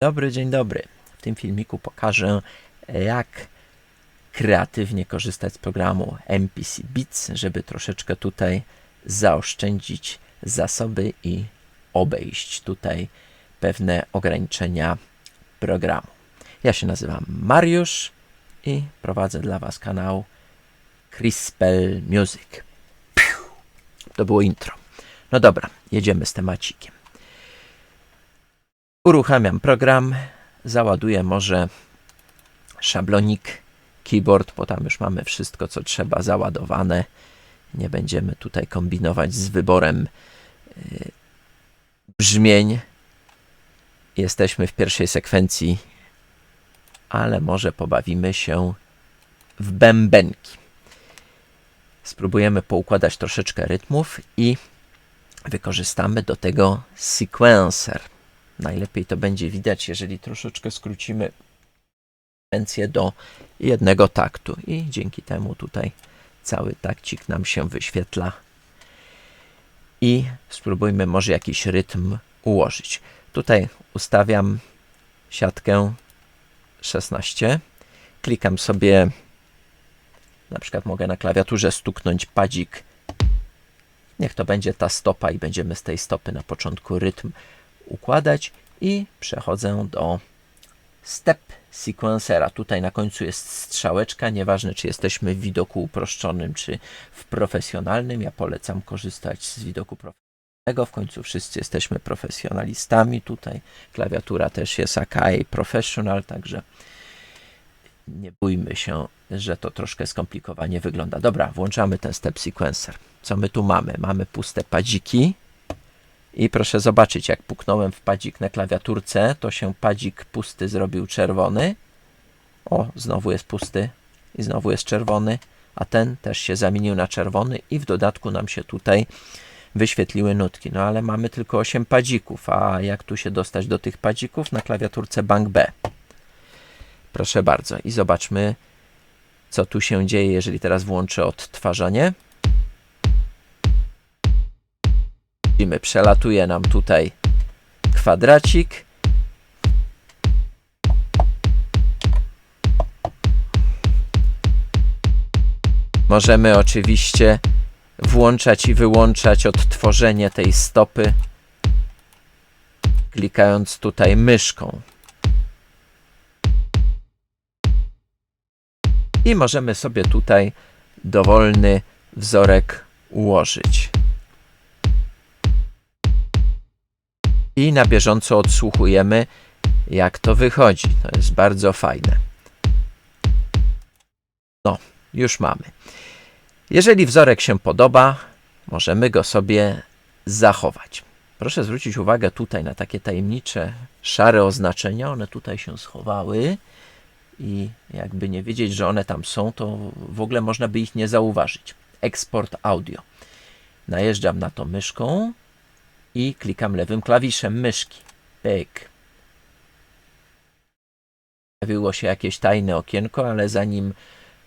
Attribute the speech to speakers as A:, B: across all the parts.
A: Dobry, dzień dobry. W tym filmiku pokażę, jak kreatywnie korzystać z programu MPC Beats, żeby troszeczkę tutaj zaoszczędzić zasoby i obejść tutaj pewne ograniczenia programu. Ja się nazywam Mariusz i prowadzę dla Was kanał Crispel Music. Piu. To było intro. No dobra, jedziemy z temacikiem. Uruchamiam program, załaduję może szablonik, keyboard, bo tam już mamy wszystko, co trzeba załadowane. Nie będziemy tutaj kombinować z wyborem y, brzmień. Jesteśmy w pierwszej sekwencji, ale może pobawimy się w bębenki. Spróbujemy poukładać troszeczkę rytmów i wykorzystamy do tego sequencer. Najlepiej to będzie widać, jeżeli troszeczkę skrócimy sekwencję do jednego taktu. I dzięki temu tutaj cały takcik nam się wyświetla. I spróbujmy może jakiś rytm ułożyć. Tutaj ustawiam siatkę 16, klikam sobie, na przykład mogę na klawiaturze stuknąć padzik, niech to będzie ta stopa i będziemy z tej stopy na początku rytm układać i przechodzę do step sequencera. Tutaj na końcu jest strzałeczka, nieważne czy jesteśmy w widoku uproszczonym czy w profesjonalnym. Ja polecam korzystać z widoku profesjonalnego. W końcu wszyscy jesteśmy profesjonalistami. Tutaj klawiatura też jest Akai Professional, także nie bójmy się, że to troszkę skomplikowanie wygląda. Dobra, włączamy ten step sequencer. Co my tu mamy? Mamy puste padziki i proszę zobaczyć, jak puknąłem w padzik na klawiaturce, to się padzik pusty zrobił czerwony. O, znowu jest pusty i znowu jest czerwony, a ten też się zamienił na czerwony i w dodatku nam się tutaj wyświetliły nutki. No ale mamy tylko 8 padzików, a jak tu się dostać do tych padzików? Na klawiaturce Bank B. Proszę bardzo i zobaczmy, co tu się dzieje, jeżeli teraz włączę odtwarzanie. Widzimy, przelatuje nam tutaj kwadracik. Możemy oczywiście włączać i wyłączać odtworzenie tej stopy, klikając tutaj myszką. I możemy sobie tutaj dowolny wzorek ułożyć. I na bieżąco odsłuchujemy, jak to wychodzi. To jest bardzo fajne. No, już mamy. Jeżeli wzorek się podoba, możemy go sobie zachować. Proszę zwrócić uwagę tutaj na takie tajemnicze, szare oznaczenia. One tutaj się schowały i jakby nie wiedzieć, że one tam są, to w ogóle można by ich nie zauważyć. Eksport audio. Najeżdżam na to myszką i klikam lewym klawiszem myszki. Pyk. Pojawiło się jakieś tajne okienko, ale zanim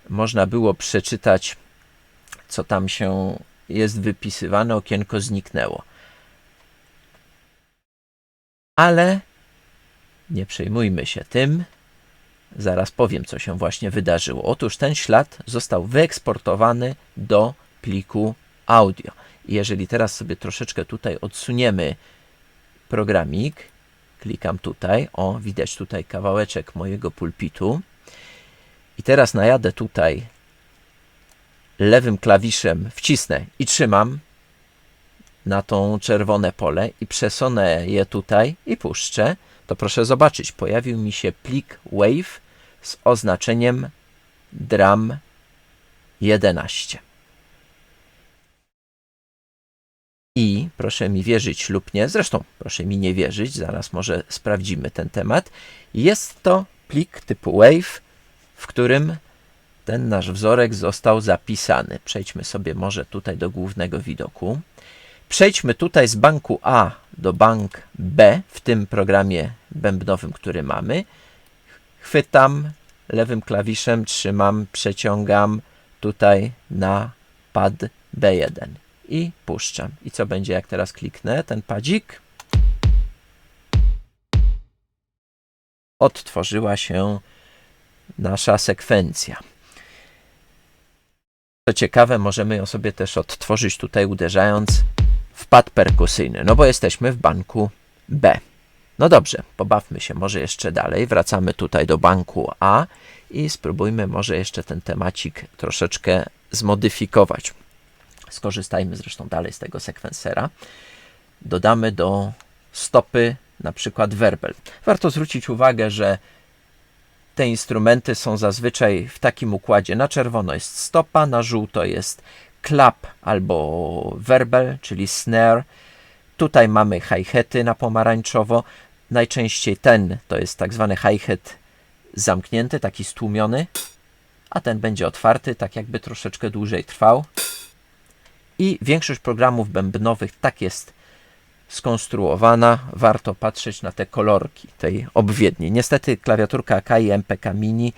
A: można było przeczytać, co tam się jest wypisywane, okienko zniknęło. Ale nie przejmujmy się tym. Zaraz powiem, co się właśnie wydarzyło. Otóż ten ślad został wyeksportowany do pliku audio. Jeżeli teraz sobie troszeczkę tutaj odsuniemy programik, klikam tutaj, o widać tutaj kawałeczek mojego pulpitu i teraz najadę tutaj lewym klawiszem, wcisnę i trzymam na tą czerwone pole i przesunę je tutaj i puszczę, to proszę zobaczyć, pojawił mi się plik WAVE z oznaczeniem drum 11. I proszę mi wierzyć lub nie, zresztą proszę mi nie wierzyć, zaraz może sprawdzimy ten temat. Jest to plik typu WAVE, w którym ten nasz wzorek został zapisany. Przejdźmy sobie może tutaj do głównego widoku. Przejdźmy tutaj z banku A do bank B w tym programie bębnowym, który mamy. Chwytam lewym klawiszem, trzymam, przeciągam tutaj na pad B1 i puszczam. I co będzie, jak teraz kliknę ten padzik? odtworzyła się nasza sekwencja. Co ciekawe, możemy ją sobie też odtworzyć tutaj uderzając w pad perkusyjny, no bo jesteśmy w banku B. No dobrze, pobawmy się może jeszcze dalej. Wracamy tutaj do banku A i spróbujmy może jeszcze ten temacik troszeczkę zmodyfikować. Skorzystajmy zresztą dalej z tego sekwensera. Dodamy do stopy na przykład werbel. Warto zwrócić uwagę, że te instrumenty są zazwyczaj w takim układzie. Na czerwono jest stopa, na żółto jest clap albo werbel, czyli snare. Tutaj mamy hi-haty na pomarańczowo. Najczęściej ten to jest tak zwany hi-hat zamknięty, taki stłumiony, a ten będzie otwarty, tak jakby troszeczkę dłużej trwał. I większość programów bębnowych tak jest skonstruowana. Warto patrzeć na te kolorki tej obwiedni. Niestety klawiaturka AK i MPK Mini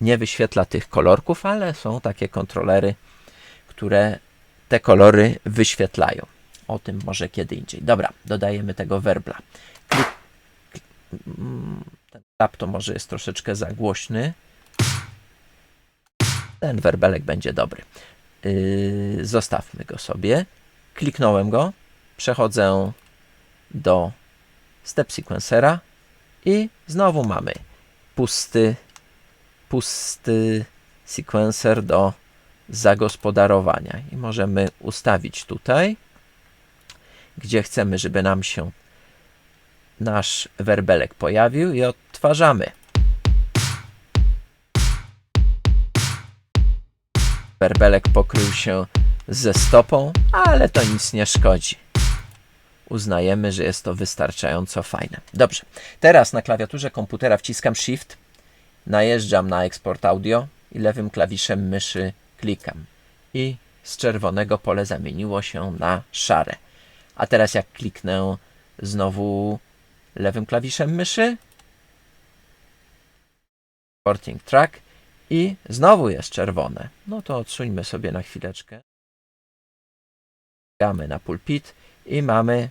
A: nie wyświetla tych kolorków, ale są takie kontrolery, które te kolory wyświetlają. O tym może kiedy indziej. Dobra, dodajemy tego werbla. Klik, mm, ten tap to może jest troszeczkę za głośny. Ten werbelek będzie dobry. Yy, zostawmy go sobie. Kliknąłem go. Przechodzę do step sequencera i znowu mamy pusty, pusty sequencer do zagospodarowania. I możemy ustawić tutaj, gdzie chcemy, żeby nam się nasz werbelek pojawił i odtwarzamy. Werbelek pokrył się ze stopą, ale to nic nie szkodzi. Uznajemy, że jest to wystarczająco fajne. Dobrze, teraz na klawiaturze komputera wciskam Shift, najeżdżam na eksport audio i lewym klawiszem myszy klikam. I z czerwonego pole zamieniło się na szare. A teraz jak kliknę znowu lewym klawiszem myszy, Porting Track i znowu jest czerwone. No to odsuńmy sobie na chwileczkę. Klikamy na pulpit i mamy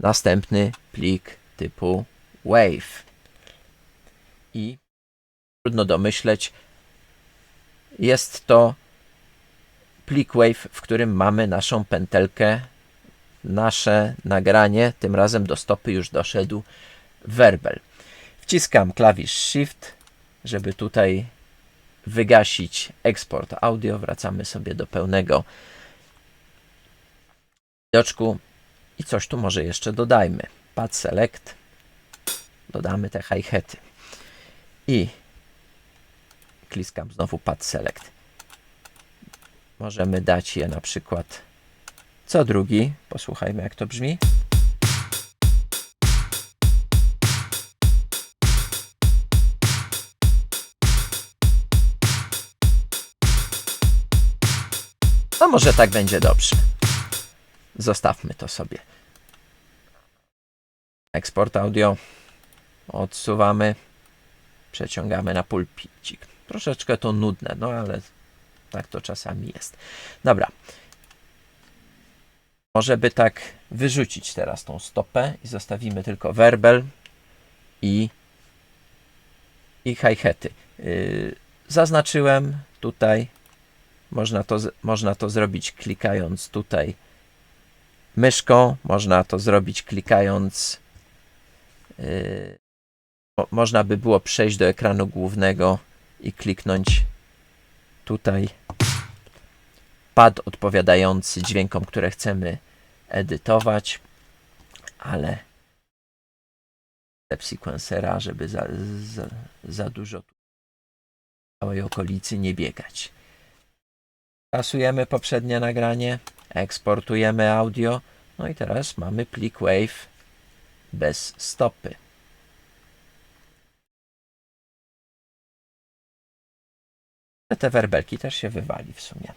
A: następny plik typu wave. I trudno domyśleć, jest to plik wave, w którym mamy naszą pętelkę, nasze nagranie. Tym razem do stopy już doszedł werbel. Wciskam klawisz Shift, żeby tutaj wygasić eksport audio. Wracamy sobie do pełnego widoczku i coś tu może jeszcze dodajmy. Pad Select, dodamy te hi-haty i kliskam znowu Pad Select. Możemy dać je na przykład co drugi. Posłuchajmy jak to brzmi. Może tak będzie dobrze. Zostawmy to sobie. Eksport audio. Odsuwamy. Przeciągamy na pulpicik. Troszeczkę to nudne, no ale tak to czasami jest. Dobra. Może by tak wyrzucić teraz tą stopę i zostawimy tylko werbel i, i hi-haty. Yy, zaznaczyłem tutaj. Można to, można to zrobić klikając tutaj myszką, można to zrobić klikając. Yy, można by było przejść do ekranu głównego i kliknąć tutaj pad odpowiadający dźwiękom, które chcemy edytować, ale sequencera, żeby za, za, za dużo w całej okolicy nie biegać. Kasujemy poprzednie nagranie, eksportujemy audio, no i teraz mamy plik WAV bez stopy. Te werbelki też się wywali w sumie.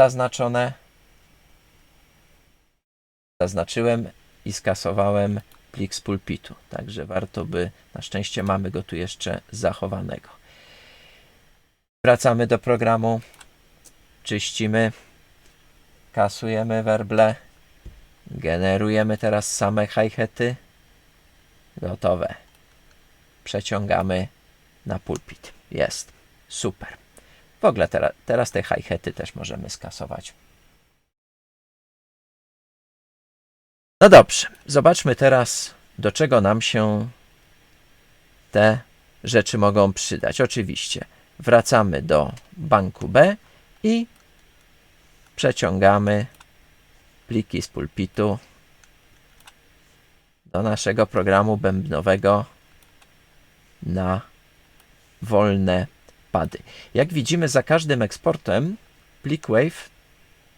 A: Zaznaczone. Zaznaczyłem i skasowałem plik z pulpitu. Także warto by, na szczęście mamy go tu jeszcze zachowanego. Wracamy do programu. Czyścimy. Kasujemy werble. Generujemy teraz same hi-haty. Gotowe. Przeciągamy na pulpit. Jest. Super. W ogóle teraz, teraz te hi-haty też możemy skasować. No dobrze. Zobaczmy teraz, do czego nam się te rzeczy mogą przydać. Oczywiście wracamy do banku B i przeciągamy pliki z pulpitu do naszego programu bębnowego na wolne pady. Jak widzimy, za każdym eksportem plik Wave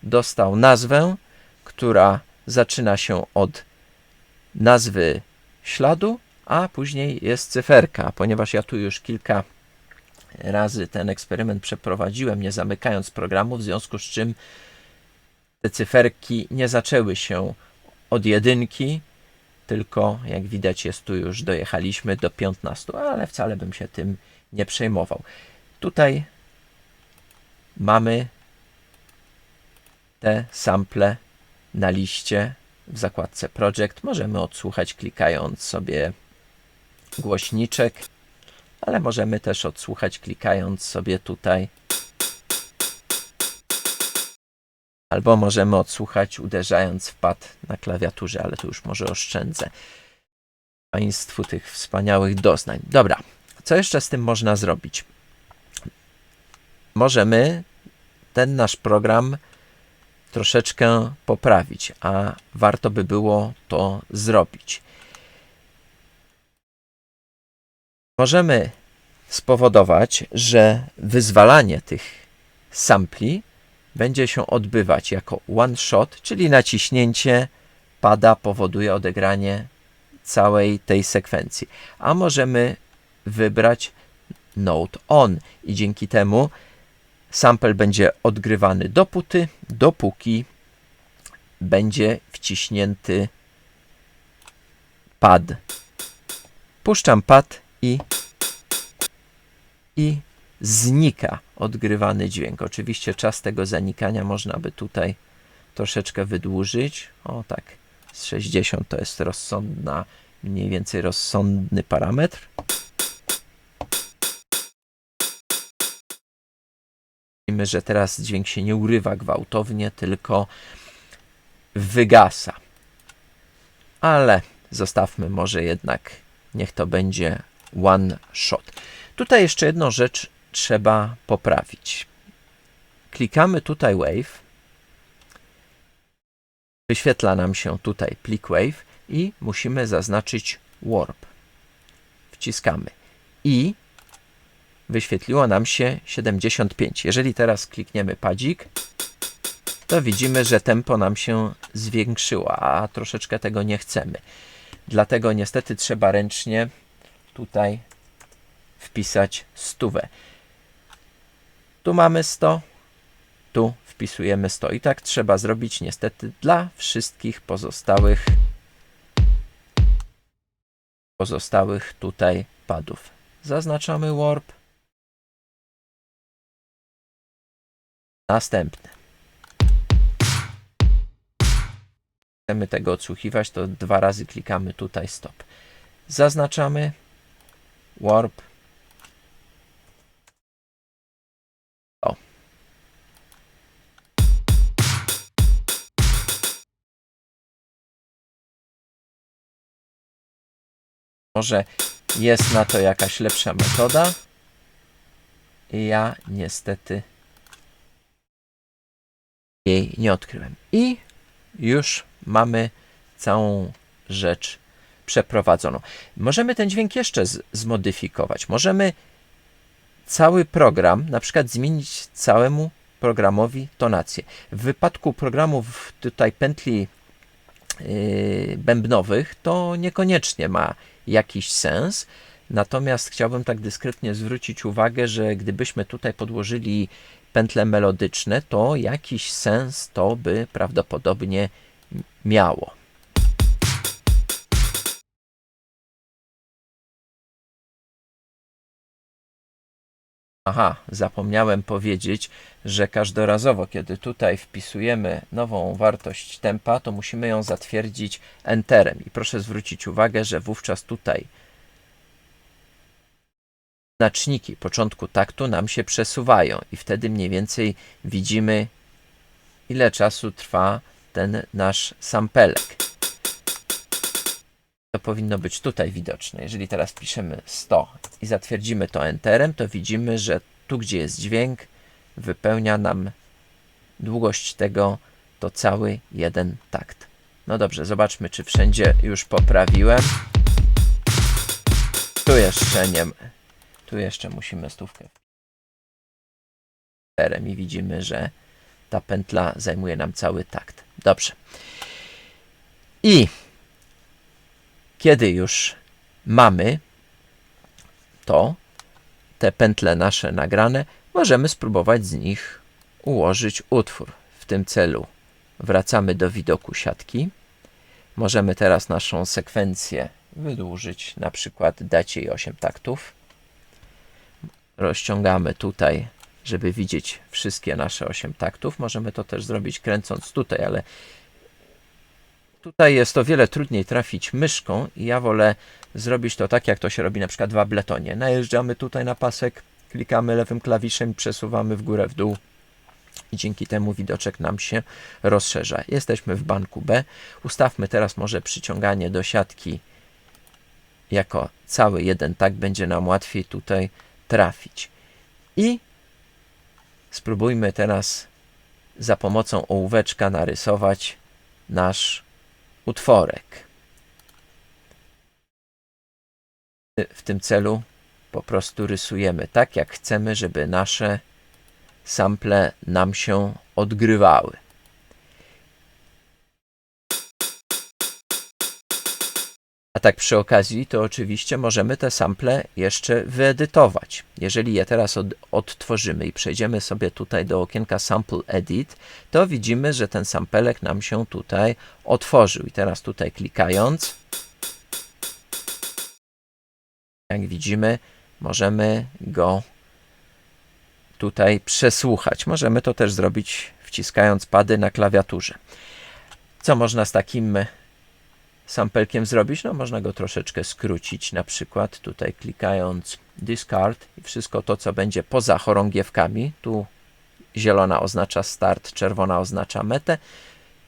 A: dostał nazwę, która zaczyna się od nazwy śladu, a później jest cyferka. Ponieważ ja tu już kilka razy ten eksperyment przeprowadziłem, nie zamykając programu, w związku z czym te cyferki nie zaczęły się od jedynki, tylko jak widać jest tu już dojechaliśmy do 15, ale wcale bym się tym nie przejmował. Tutaj mamy te sample na liście w zakładce Project. Możemy odsłuchać klikając sobie głośniczek, ale możemy też odsłuchać klikając sobie tutaj Albo możemy odsłuchać uderzając w pad na klawiaturze, ale tu już może oszczędzę Państwu tych wspaniałych doznań. Dobra, co jeszcze z tym można zrobić? Możemy ten nasz program troszeczkę poprawić, a warto by było to zrobić. Możemy spowodować, że wyzwalanie tych sampli będzie się odbywać jako one shot, czyli naciśnięcie pada powoduje odegranie całej tej sekwencji. A możemy wybrać note on i dzięki temu sample będzie odgrywany dopóty, dopóki będzie wciśnięty pad. Puszczam pad i i znika odgrywany dźwięk. Oczywiście czas tego zanikania można by tutaj troszeczkę wydłużyć. O tak, z 60 to jest rozsądna, mniej więcej rozsądny parametr. Widzimy, że teraz dźwięk się nie urywa gwałtownie, tylko wygasa. Ale zostawmy może jednak, niech to będzie one shot. Tutaj jeszcze jedną rzecz trzeba poprawić. Klikamy tutaj Wave. Wyświetla nam się tutaj plik Wave i musimy zaznaczyć Warp. Wciskamy. I wyświetliło nam się 75. Jeżeli teraz klikniemy padzik, to widzimy, że tempo nam się zwiększyło, a troszeczkę tego nie chcemy. Dlatego niestety trzeba ręcznie tutaj wpisać stówę. Tu mamy 100, tu wpisujemy 100. I tak trzeba zrobić niestety dla wszystkich pozostałych pozostałych tutaj padów. Zaznaczamy warp. Następny. Chcemy tego odsłuchiwać, to dwa razy klikamy tutaj stop. Zaznaczamy warp Może jest na to jakaś lepsza metoda. Ja niestety jej nie odkryłem. I już mamy całą rzecz przeprowadzoną. Możemy ten dźwięk jeszcze zmodyfikować. Możemy cały program, na przykład zmienić całemu programowi tonację. W wypadku programów tutaj pętli yy, bębnowych to niekoniecznie ma jakiś sens. Natomiast chciałbym tak dyskretnie zwrócić uwagę, że gdybyśmy tutaj podłożyli pętle melodyczne, to jakiś sens to by prawdopodobnie miało. Aha, zapomniałem powiedzieć, że każdorazowo, kiedy tutaj wpisujemy nową wartość tempa, to musimy ją zatwierdzić Enterem. I proszę zwrócić uwagę, że wówczas tutaj znaczniki początku taktu nam się przesuwają i wtedy mniej więcej widzimy, ile czasu trwa ten nasz sampelek. To powinno być tutaj widoczne. Jeżeli teraz piszemy 100 i zatwierdzimy to Enterem, to widzimy, że tu, gdzie jest dźwięk, wypełnia nam długość tego to cały jeden takt. No dobrze, zobaczmy, czy wszędzie już poprawiłem. Tu jeszcze nie. Tu jeszcze musimy stówkę. I widzimy, że ta pętla zajmuje nam cały takt. Dobrze. I kiedy już mamy to, te pętle nasze nagrane, możemy spróbować z nich ułożyć utwór. W tym celu wracamy do widoku siatki. Możemy teraz naszą sekwencję wydłużyć, na przykład dać jej 8 taktów. Rozciągamy tutaj, żeby widzieć wszystkie nasze 8 taktów. Możemy to też zrobić kręcąc tutaj, ale Tutaj jest o wiele trudniej trafić myszką i ja wolę zrobić to tak, jak to się robi na przykład w Abletonie. Najeżdżamy tutaj na pasek, klikamy lewym klawiszem przesuwamy w górę, w dół i dzięki temu widoczek nam się rozszerza. Jesteśmy w banku B. Ustawmy teraz może przyciąganie do siatki jako cały jeden, tak będzie nam łatwiej tutaj trafić. I spróbujmy teraz za pomocą ołóweczka narysować nasz utworek. W tym celu po prostu rysujemy tak, jak chcemy, żeby nasze sample nam się odgrywały. Tak przy okazji, to oczywiście możemy te sample jeszcze wyedytować. Jeżeli je teraz od, odtworzymy i przejdziemy sobie tutaj do okienka Sample Edit, to widzimy, że ten sampelek nam się tutaj otworzył. I teraz tutaj klikając, jak widzimy, możemy go tutaj przesłuchać. Możemy to też zrobić wciskając pady na klawiaturze. Co można z takim sampelkiem zrobić? No, można go troszeczkę skrócić, na przykład tutaj klikając discard i wszystko to, co będzie poza chorągiewkami, tu zielona oznacza start, czerwona oznacza metę,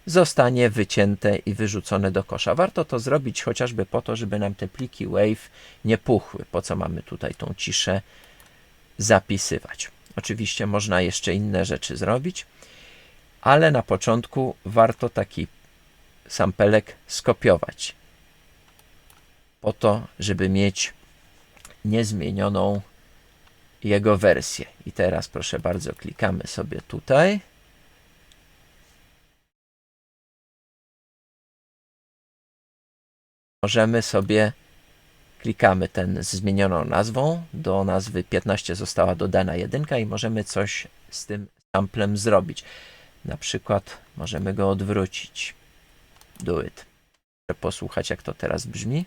A: zostanie wycięte i wyrzucone do kosza. Warto to zrobić chociażby po to, żeby nam te pliki wave nie puchły. Po co mamy tutaj tą ciszę zapisywać? Oczywiście można jeszcze inne rzeczy zrobić, ale na początku warto taki sampelek skopiować po to, żeby mieć niezmienioną jego wersję. I teraz proszę bardzo, klikamy sobie tutaj. Możemy sobie klikamy ten z zmienioną nazwą. Do nazwy 15 została dodana jedynka i możemy coś z tym samplem zrobić. Na przykład możemy go odwrócić. Do it. Posłuchać, jak to teraz brzmi.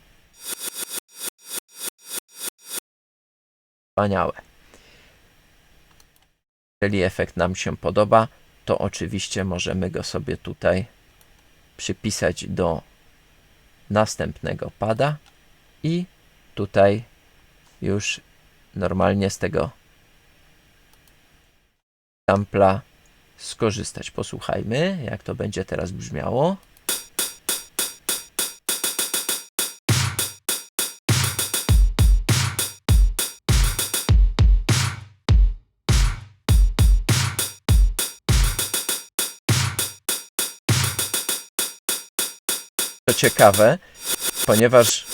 A: Wspaniałe. Jeżeli efekt nam się podoba, to oczywiście możemy go sobie tutaj przypisać do następnego pada i tutaj już normalnie z tego sampla skorzystać. Posłuchajmy, jak to będzie teraz brzmiało. Ciekawe, ponieważ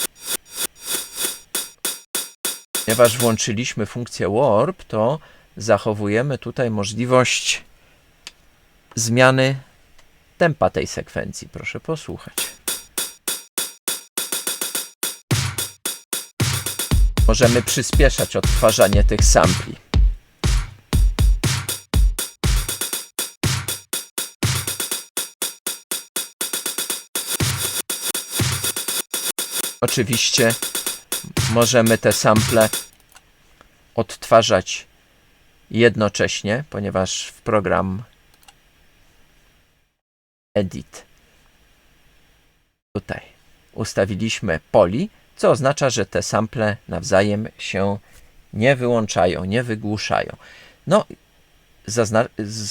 A: ponieważ włączyliśmy funkcję warp, to zachowujemy tutaj możliwość zmiany tempa tej sekwencji. Proszę posłuchać. Możemy przyspieszać odtwarzanie tych sampli. Oczywiście możemy te sample odtwarzać jednocześnie, ponieważ w program Edit tutaj ustawiliśmy poli, co oznacza, że te sample nawzajem się nie wyłączają, nie wygłuszają. No,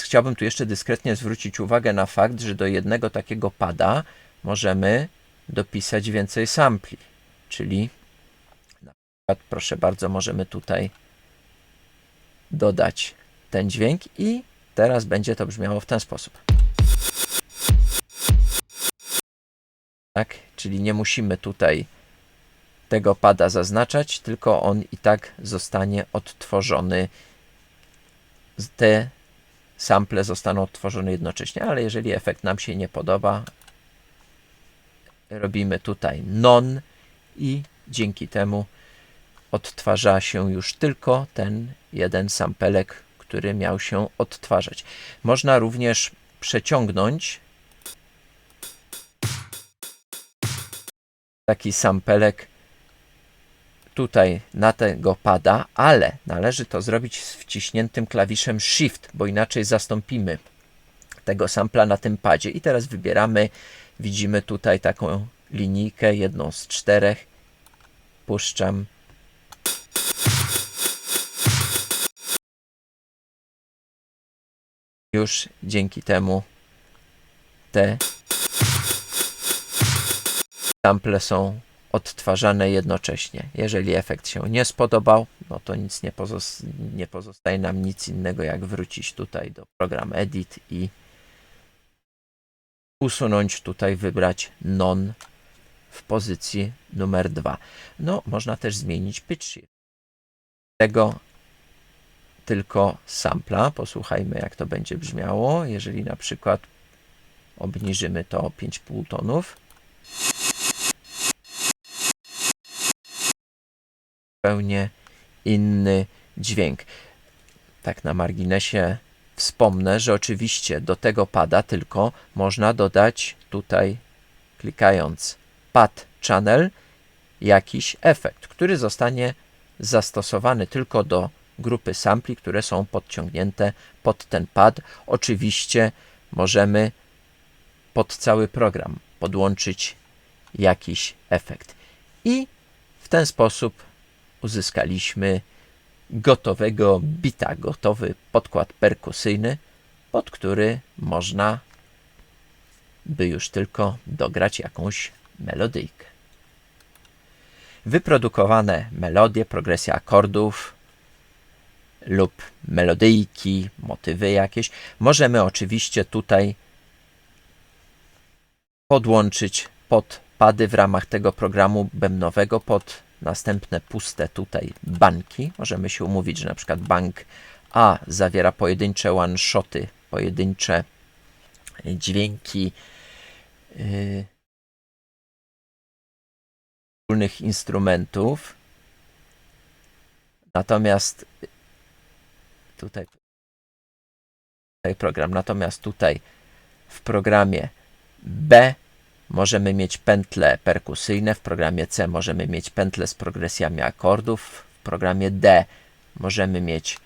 A: chciałbym tu jeszcze dyskretnie zwrócić uwagę na fakt, że do jednego takiego pada możemy dopisać więcej sampli, czyli na przykład, proszę bardzo, możemy tutaj dodać ten dźwięk i teraz będzie to brzmiało w ten sposób. Tak, czyli nie musimy tutaj tego pada zaznaczać, tylko on i tak zostanie odtworzony. Te sample zostaną odtworzone jednocześnie, ale jeżeli efekt nam się nie podoba, robimy tutaj non i dzięki temu odtwarza się już tylko ten jeden sampelek, który miał się odtwarzać. Można również przeciągnąć taki sampelek tutaj na tego pada, ale należy to zrobić z wciśniętym klawiszem Shift, bo inaczej zastąpimy tego sampla na tym padzie. I teraz wybieramy, widzimy tutaj taką linijkę, jedną z czterech. Puszczam. Już dzięki temu te sample są odtwarzane jednocześnie. Jeżeli efekt się nie spodobał, no to nic nie, pozos- nie pozostaje nam nic innego, jak wrócić tutaj do programu Edit i usunąć tutaj, wybrać Non w pozycji numer 2. No, można też zmienić pitch. Tego tylko sampla. Posłuchajmy, jak to będzie brzmiało, jeżeli na przykład obniżymy to o 5,5 tonów. zupełnie inny dźwięk. Tak na marginesie wspomnę, że oczywiście do tego pada tylko można dodać tutaj, klikając pad channel, jakiś efekt, który zostanie zastosowany tylko do grupy sampli, które są podciągnięte pod ten pad. Oczywiście możemy pod cały program podłączyć jakiś efekt. I w ten sposób uzyskaliśmy gotowego bita, gotowy podkład perkusyjny, pod który można by już tylko dograć jakąś melodyjkę. Wyprodukowane melodie, progresja akordów lub melodyjki, motywy jakieś możemy oczywiście tutaj podłączyć pod pady w ramach tego programu bębnowego pod następne puste tutaj banki. Możemy się umówić, że na przykład bank A zawiera pojedyncze one-shoty, pojedyncze dźwięki yy, wspólnych instrumentów. Natomiast tutaj, tutaj program, natomiast tutaj w programie B możemy mieć pętle perkusyjne, w programie C możemy mieć pętle z progresjami akordów, w programie D możemy mieć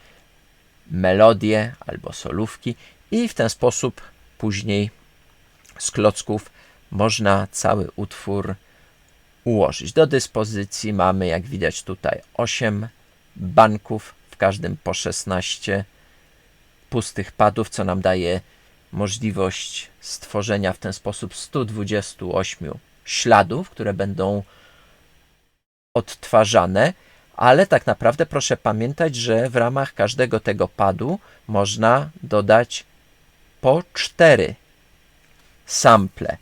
A: melodie albo solówki i w ten sposób później z klocków można cały utwór ułożyć. Do dyspozycji mamy, jak widać tutaj, 8 banków, w każdym po 16 pustych padów, co nam daje możliwość stworzenia w ten sposób 128 śladów, które będą odtwarzane, ale tak naprawdę proszę pamiętać, że w ramach każdego tego padu można dodać po 4 sample.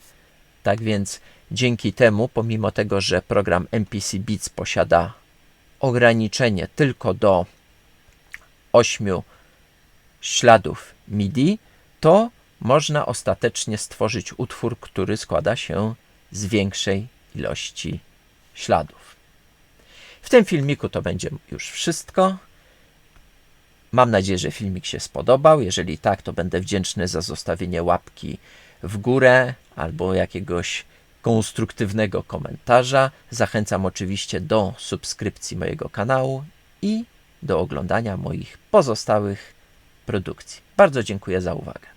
A: Tak więc dzięki temu, pomimo tego, że program MPC Beats posiada ograniczenie tylko do 8 śladów MIDI, to można ostatecznie stworzyć utwór, który składa się z większej ilości śladów. W tym filmiku to będzie już wszystko. Mam nadzieję, że filmik się spodobał. Jeżeli tak, to będę wdzięczny za zostawienie łapki w górę albo jakiegoś konstruktywnego komentarza. Zachęcam oczywiście do subskrypcji mojego kanału i do oglądania moich pozostałych produkcji. Bardzo dziękuję za uwagę.